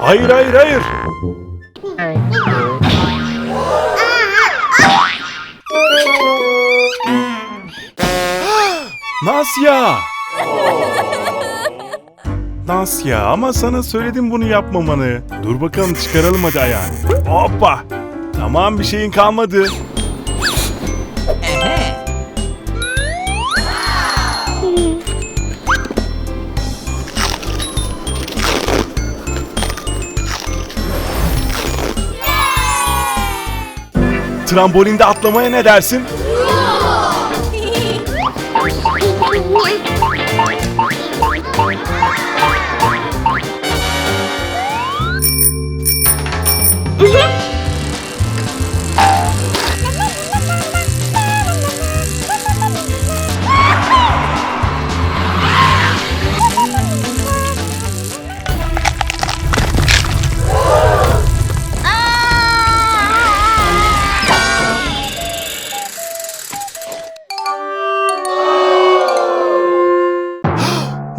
Hayır hayır hayır. Nasya. Nasya ama sana söyledim bunu yapmamanı. Dur bakalım çıkaralım hadi ayağını. Hoppa. Tamam bir şeyin kalmadı. Trambolinde atlamaya ne dersin?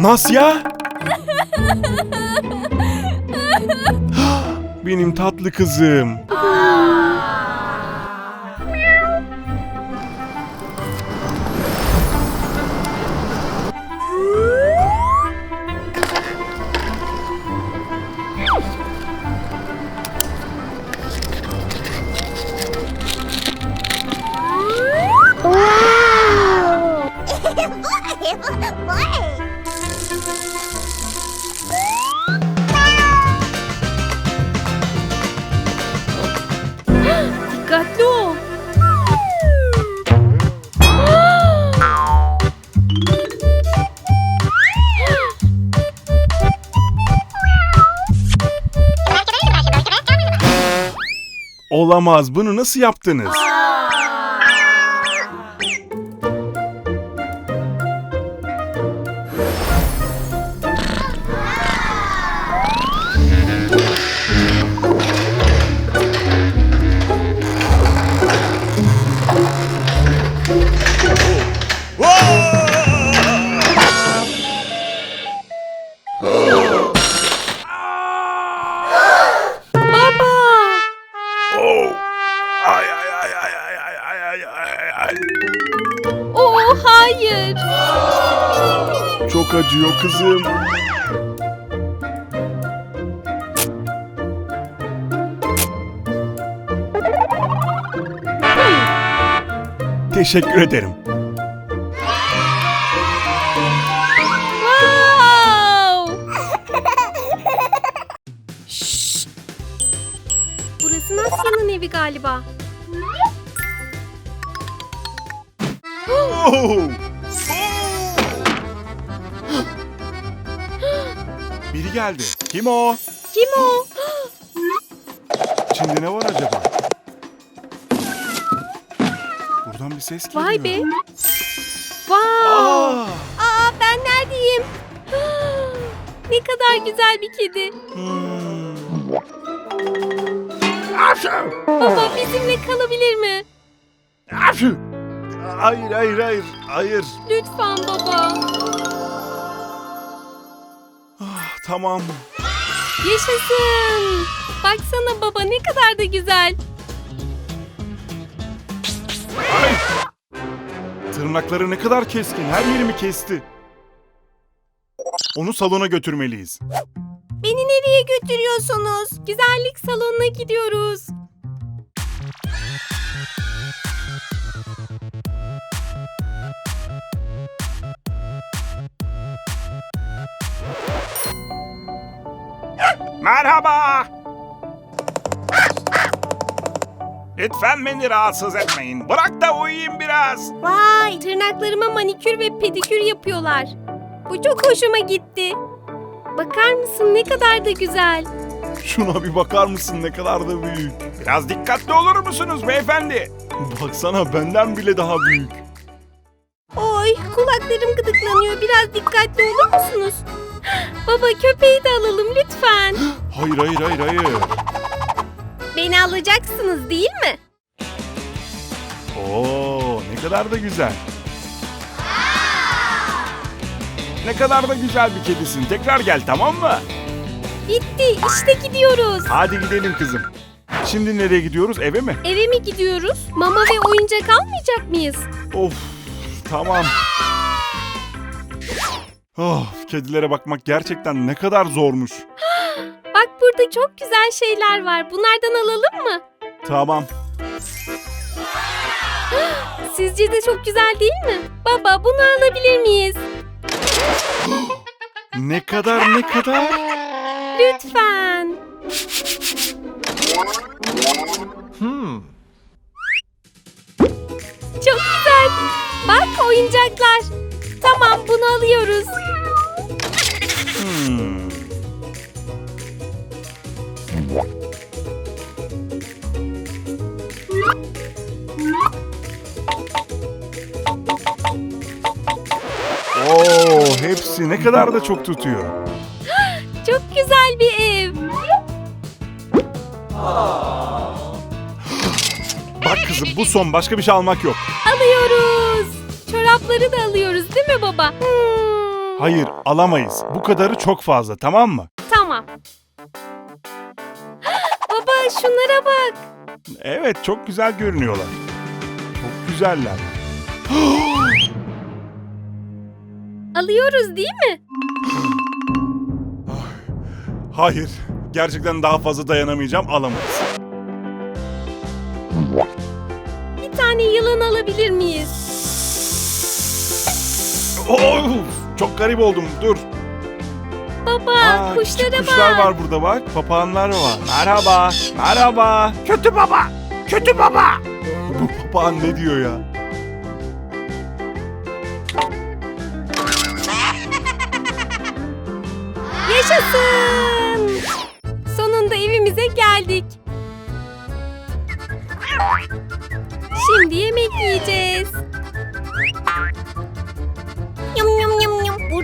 Nasya? Benim tatlı kızım. Olamaz. Bunu nasıl yaptınız? Çok acıyor kızım. Teşekkür ederim. Wow. Şşş. Burası Nasya'nın evi galiba. Oh! Biri geldi. Kim o? Kim o? İçinde ne var acaba? Buradan bir ses geliyor. Vay be. Wow. Aa! Aa ben neredeyim? ne kadar güzel bir kedi. Hmm. Baba bizimle kalabilir mi? Hayır hayır hayır hayır. Lütfen baba. Tamam. Yaşasın. Baksana baba ne kadar da güzel. Tırnakları ne kadar keskin. Her yerimi kesti. Onu salona götürmeliyiz. Beni nereye götürüyorsunuz? Güzellik salonuna gidiyoruz. Merhaba. Lütfen beni rahatsız etmeyin. Bırak da uyuyayım biraz. Vay tırnaklarıma manikür ve pedikür yapıyorlar. Bu çok hoşuma gitti. Bakar mısın ne kadar da güzel. Şuna bir bakar mısın ne kadar da büyük. Biraz dikkatli olur musunuz beyefendi? Baksana benden bile daha büyük. Oy kulaklarım gıdıklanıyor. Biraz dikkatli olur musunuz? Baba köpeği de alalım lütfen. Hayır hayır hayır hayır. Beni alacaksınız değil mi? Oo, ne kadar da güzel. Ne kadar da güzel bir kedisin. Tekrar gel tamam mı? Bitti. İşte gidiyoruz. Hadi gidelim kızım. Şimdi nereye gidiyoruz? Eve mi? Eve mi gidiyoruz? Mama ve oyuncak almayacak mıyız? Of, tamam. Oh, kedilere bakmak gerçekten ne kadar zormuş. Bak burada çok güzel şeyler var. Bunlardan alalım mı? Tamam. Sizce de çok güzel değil mi? Baba bunu alabilir miyiz? Ne kadar ne kadar? Lütfen. Oyuncaklar. Tamam bunu alıyoruz. Hmm. Oo, hepsi ne kadar da çok tutuyor. Çok güzel bir ev. Bak kızım bu son başka bir şey almak yok. Alıyoruz. Çorapları da alıyoruz değil mi baba? Hmm, Hayır alamayız. Bu kadarı çok fazla tamam mı? Tamam. baba şunlara bak. Evet çok güzel görünüyorlar. Çok güzeller. Alıyoruz değil mi? Hayır. Gerçekten daha fazla dayanamayacağım alamayız. Bir tane yılan alabilir miyiz? Çok garip oldum. Dur. Baba Aa, kuşlara küçük bak. kuşlar var burada bak. Papağanlar var. Merhaba. Merhaba. Kötü baba. Kötü baba. Bu papağan ne diyor ya? Yaşasın! Sonunda evimize geldik. Şimdi yemek yiyeceğiz.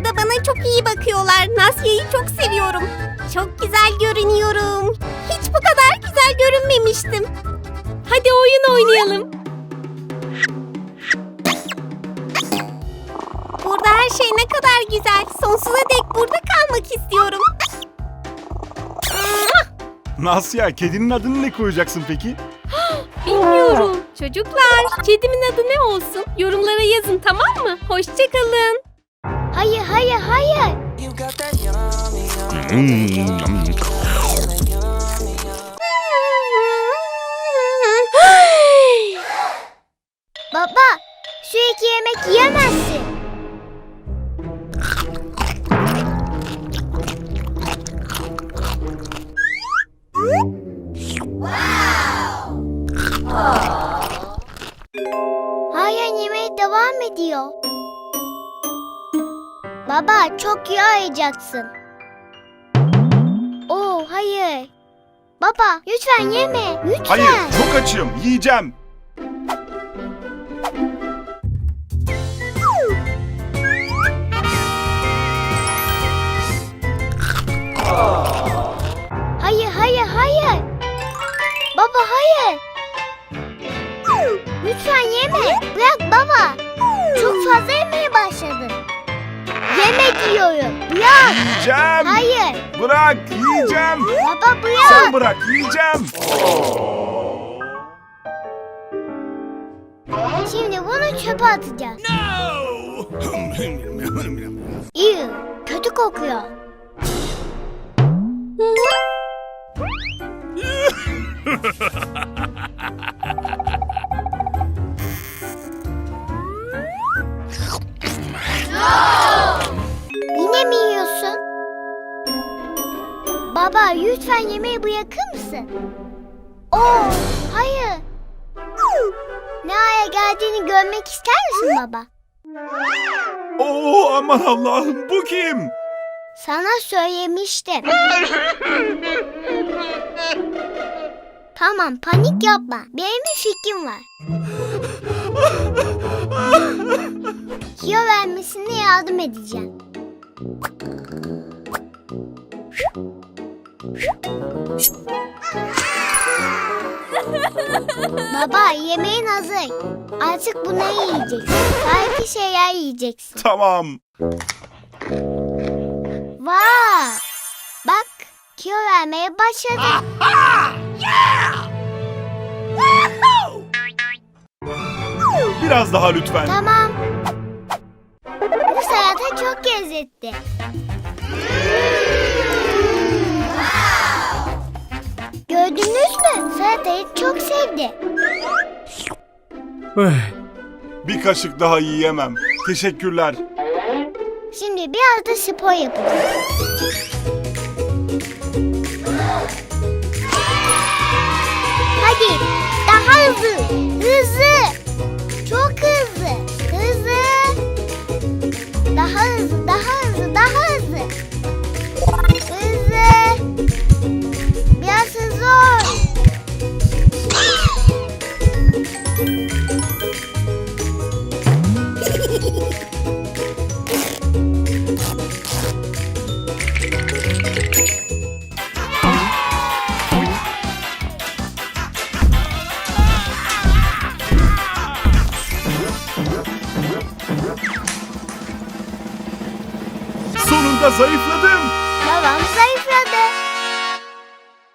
Burada bana çok iyi bakıyorlar. Nasya'yı çok seviyorum. Çok güzel görünüyorum. Hiç bu kadar güzel görünmemiştim. Hadi oyun oynayalım. Burada her şey ne kadar güzel. Sonsuza dek burada kalmak istiyorum. Nasya kedinin adını ne koyacaksın peki? Bilmiyorum. Çocuklar, kedimin adı ne olsun? Yorumlara yazın tamam mı? Hoşçakalın. Hayır hayır hayır. Baba şu iki yemek yiyemezsin. Yemeğe devam ediyor. Baba çok yağacaksın. Oo hayır. Baba lütfen yeme. Lütfen. Hayır çok açım yiyeceğim. Bırak yiyeceğim. Baba bırak. Sen bırak yiyeceğim. Şimdi bunu çöpe atacağız. İyi. Kötü kokuyor. Baba lütfen yemeği bırakır mısın? Oo, hayır. Ne hale geldiğini görmek ister misin baba? Oo aman Allah'ım bu kim? Sana söylemiştim. tamam panik yapma. Benim bir fikrim var. Kilo vermesine yardım edeceğim. Baba yemeğin hazır. Artık bunu yiyeceksin. Farklı şeyler yiyeceksin. Tamam. Vay! Bak kilo vermeye başladı. Biraz daha lütfen. Tamam. Bu salata çok lezzetli. Çok sevdi. Bir kaşık daha yiyemem. Teşekkürler. Şimdi biraz da spor yapacağız. Hadi daha hızlı. Hızlı.